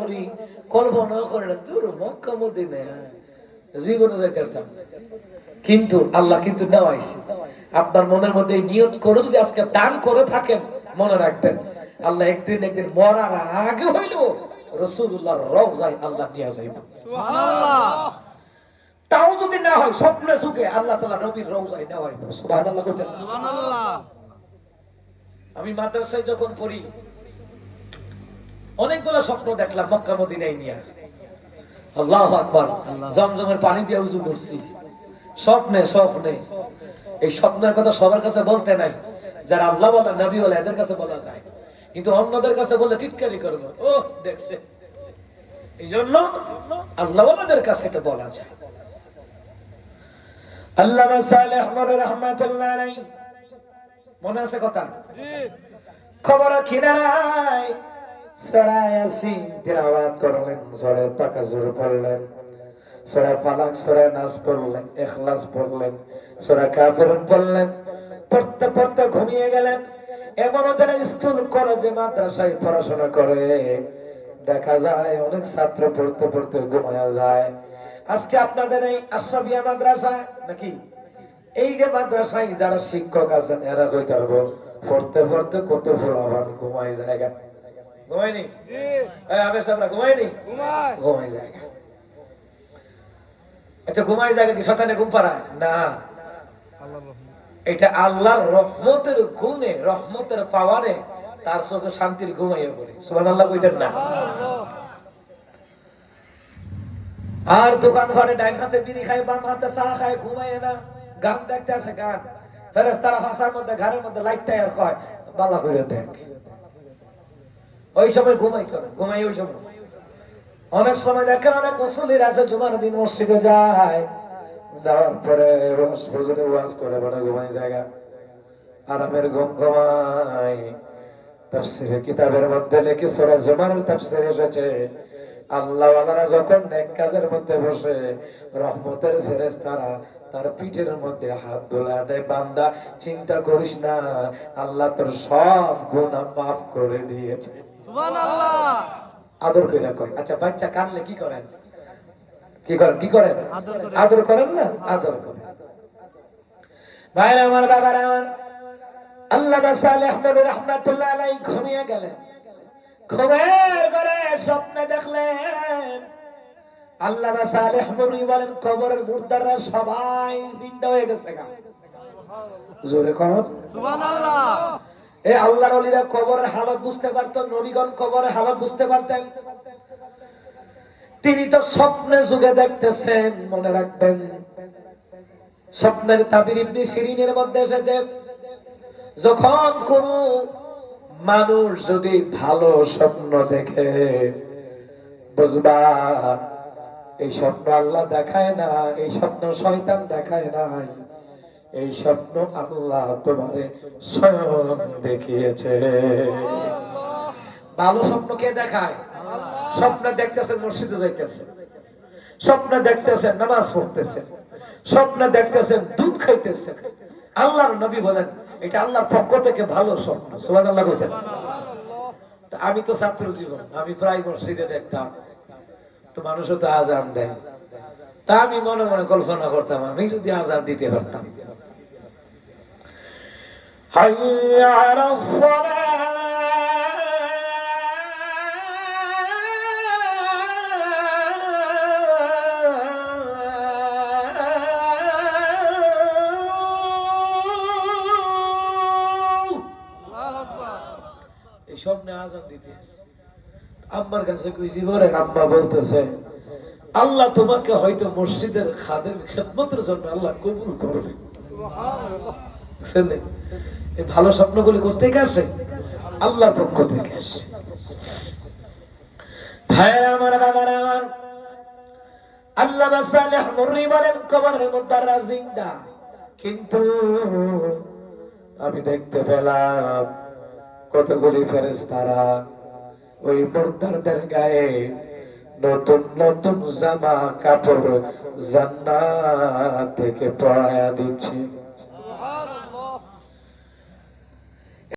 করি কল্পনা করে না তোর মক্কা মদিনে জীবনে যাইতে পারতাম কিন্তু আল্লাহ কিন্তু নেওয়াইছে। আপনার মনের মধ্যে নিয়ত করে যদি আজকে দান করে থাকেন মনে রাখবেন আল্লাহ একদিন একদিন মরার আগে হইল রসুল্লাহ রওজায় আল্লাহ নিয়ে যাইব। তাও যদি না হয় স্বপ্নে সুখে আল্লাহ তালা নবীর রওজায় নেওয়া হইব সুবহানাল্লাহ। আমি মাদ্রাসায় যখন পড়ি অনেকগুলো স্বপ্ন দেখলাম মক্কা মদিনায় নিয়ে। আল্লাহ আকবার। জমজমের পানি দিয়ে উজু করছি। স্বপ্নে স্বপ্নে। এই স্বপ্নের কথা সবার কাছে বলতে নাই। যারা আল্লাহ বলে নবী বলে এদের কাছে বলা যায়। কিন্তু অন্যদের কাছে বলে চিৎকারি করব। ও দেখছে। এই জন্য আল্লাহ ওনাদের কাছে এটা বলা যায়। আল্লাহ সালেহ রহমাতুল্লাহ আলাইহি। মনে আছে কথা? খবর কিনারায় সরায় আসিন তিলাওয়াত করলেন সরে তাকাজুর পড়লেন সরে ফালাক সরে নাস পড়লেন, এখলাস পড়লেন সরে কাফির পড়লেন, পড়তে পড়তে ঘুমিয়ে গেলেন। এমন ওদের স্কুল, কলেজে, মাদ্রাসায় পড়াশোনা করে। দেখা যায়, অনেক ছাত্র পড়তে পড়তে ঘুমায় যায়। আজকে আপনাদের এই আশরাফিয়া মাদ্রাসা নাকি? এই যে মাদ্রাসায় যারা শিক্ষক আছেন, এরা কইতে পারব, পড়তে পড়তে কত ফোলাবান ঘুমাই জায়গা ঘুমায়নি ঘুমায়নি ঘুমাই এটা ঘুমাই কি শতানে ঘুম পাড়ায় না এটা আল্লাহর রহমতের গুণে রহমতের পাওয়ারে তার চোখে শান্তির ঘুমাইয়া পড়ে সুবান আল্লাহ কইতেন না আর দোকান ঘরে ডাইন হাতে বিড়ি খায় বাম হাতে চা খায় ঘুমায় না গান দেখতে আছে গান ফেরেস তারা ভাষার মধ্যে ঘরের মধ্যে লাইটটা আর কয় বালা করে দেখ ওই সময় ঘুমাই চলে, ঘুমাই ওই সময় অনেক সময় দেখেন অনেক মুসলির আছে, জুমার দিন মসজিদে যায়, যাওয়ার পরে রোজ ফজরে ওয়াজ করে বড় ঘুমাই জায়গা। আরামের ঘুম ঘুমায় তাফসিরে কিতাবের মধ্যে লিখে সোরা জুমার তাফসির এসেছে। আল্লাহ ওয়ালারা যখন নেক কাজের মধ্যে বসে রহমতের ফেরেশতারা তার পিঠের মধ্যে হাত দোলা দেয় বান্দা চিন্তা করিস না আল্লাহ তোর সব গুনাহ মাফ করে দিয়েছে। আদর করে। কয় আচ্ছা বাচ্চা কানলে কি করেন? কি করেন? কি করেন? আদর করে। আদর করেন না? আদর করেন। ভাইরা আমার বাবারা আমার আল্লাহ সালেহ নবী রহমাতুল্লাহ আলাই ঘুমিয়ে গেলেন। ঘুমের ঘরে স্বপ্নে দেখলেন। আল্লাহ সালেহ বলেন কবরের মুর্দাররা সবাই জিন্দা হয়ে গেছে গা। জোরে কর এই আল্লাহর কবরের হালত বুঝতে পারতেন নবীগণ কবরের হালত বুঝতে পারতেন। তিনি তো স্বপ্নে যুগে দেখতেছেন মনে রাখবেন। স্বপ্নের তাবির ইবনি সিরিনের মধ্যে এসেছে যখন কোন মানুষ যদি ভালো স্বপ্ন দেখে, বুঝবা, এই স্বপ্ন আল্লাহ দেখায় না, এই স্বপ্ন শয়তান দেখায় নাই, এই স্বপ্ন আল্লাহ তোমারে স্বয়ং দেখিয়েছে। ভালো স্বপ্ন কে দেখায়? স্বপ্ন দেখতেছেন মসজিদে যাইতেছে। স্বপ্ন দেখতেছেন নামাজ পড়তেছেন স্বপ্ন দেখতেছেন দুধ খাইতেছেন আল্লাহর নবী বলেন এটা আল্লাহর পক্ষ থেকে ভালো স্বপ্ন। সোহান আল্লাহ বলতেন আমি তো ছাত্র জীবন। আমি প্রায় মসজিদে দেখতাম। তো মানুষও তো আজান দেয়। তা আমি মনে মনে কল্পনা করতাম আমি যদি আজান দিতে পারতাম। হাইয়া রাসসালাহ স্বপ্নে আজান দিতে আম্মার কাছে কইছি বলে আম্মা বলতেছে, আল্লাহ তোমাকে হয়তো মসজিদের খাদের খেদমতের জন্য আল্লাহ কবুল করবে। এই ভালো স্বপ্নগুলি কোথেকে আসে? আল্লাহর পক্ষ থেকে আসে। বলেন আমি দেখতে পেলাম কতগুলি ফেরেশতারা? ওই মুর্দারদের গায়ে নতুন নতুন জামা কাপড় জান্নাত থেকে পড়ায়া দিচ্ছে।